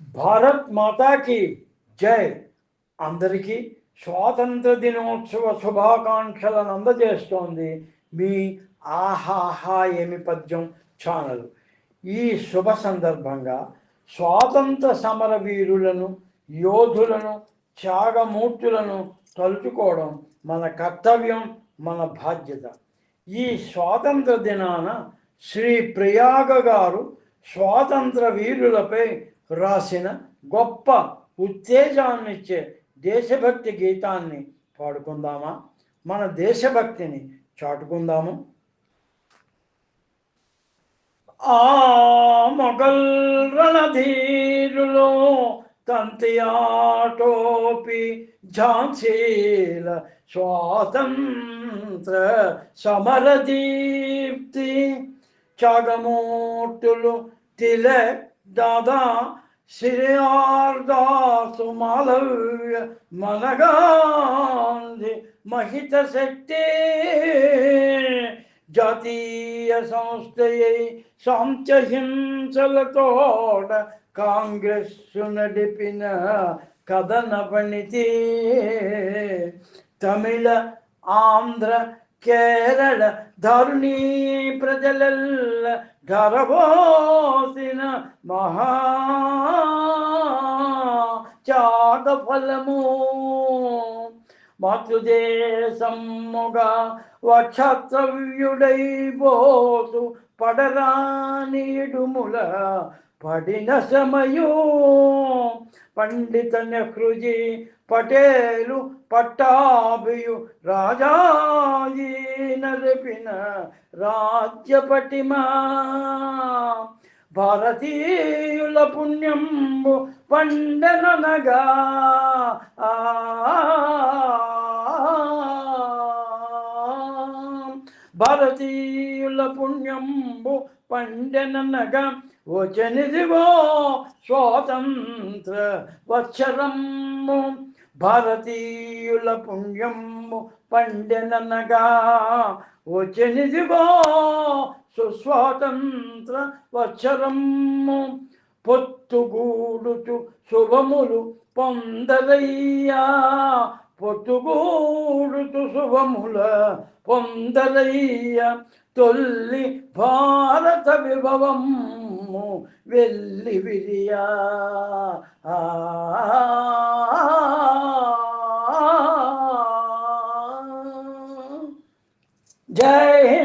భారత్ మాతాకి జై. అందరికీ స్వాతంత్ర దినోత్సవ శుభాకాంక్షలను అందజేస్తోంది మీ ఆహాహా ఏమి పద్యం ఛానల్. ఈ శుభ సందర్భంగా స్వాతంత్ర సమర వీరులను యోధులను త్యాగమూర్తులను తలుచుకోవడం మన కర్తవ్యం మన బాధ్యత. ఈ స్వాతంత్ర దినాన శ్రీ ప్రయాగ గారు స్వాతంత్ర వీరులపై రాసిన గొప్ప ఉత్తేజాన్నిచ్చే దేశభక్తి గీతాన్ని పాడుకుందామా? మన దేశభక్తిని చాటుకుందాము. ఆ మొఘల్ రణధీరులో తంతియాటోపి ఝాన్సీల స్వాతంత్ర సమరదీప్తి త్యాగమూర్తులు తిలక్ దాదా శ్రీయార్దాసు మాలవ్య మనగాంధి మహిత శక్తి జాతీయ సంస్థయై సాంత్యహింసలతోడ కాంగ్రెస్ నడిపిన కథన పణితి. తమిళ ఆంధ్ర కేరళ ధరుణీ ప్రజలెల్ల ధరబోసిన మహా ఫలము మాతృదేశముగా వక్షత్రవ్యుడై పోతు పడరానీడుముల పడిన సమయో. పండిత నెహ్రుజీ పటేలు పట్టాభియు రాజాజీ నరిపిన రాజ్య పటిమా భారతీయుల పుణ్యంబు పండననగా భారతీయుల పుణ్యంబు పండెననగా వచనిదివో స్వాతంత్ర వత్సరము భారతీయుల పుణ్యము పండెననగా వచ్చినిదిగో సుస్వాతంత్ర వత్సరము. పొత్తుగూడుచు శుభములు పొందరయ్యా పొత్తుగూడుచు శుభముల పొందరయ్య తొల్లి భారత విభవము వెళ్ళి విరియా. ఆ జై హింద్